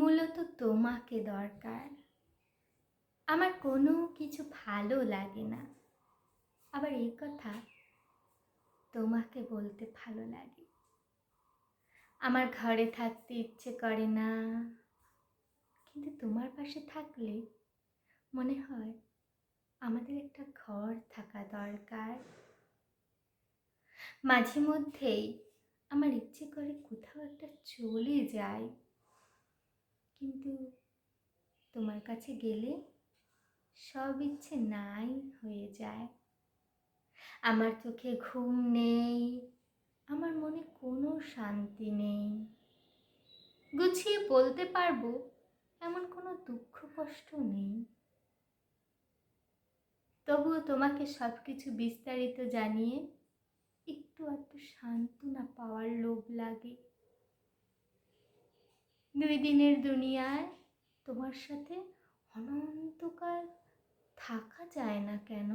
মূলত তোমাকে দরকার। আমার কোনো কিছু ভালো লাগে না। আবার এই কথা তোমাকে বলতে ভালো লাগে। আমার ঘরে থাকতে ইচ্ছে করে না। কিন্তু তোমার পাশে থাকলে মনে হয় আমাদের একটা ঘর থাকা দরকার। মাঝে মধ্যেই আমার ইচ্ছে করে কোথাও একটা চলে যাই কিন্তু তোমার কাছে গেলে সব ইচ্ছে নাই হয়ে যায়। আমার চোখে ঘুম নেই, আমার মনে কোনো শান্তি নেই। গুছিয়ে বলতে পারব, এমন কোনো দুঃখ কষ্ট নেই। তবুও তোমাকে সব কিছু বিস্তারিত জানিয়ে একটু একটু সান্ত্বনা পাওয়ার লোভ লাগে। দুই দিনের দুনিয়ায় তোমার সাথে অনন্তকাল থাকা যায় না কেন?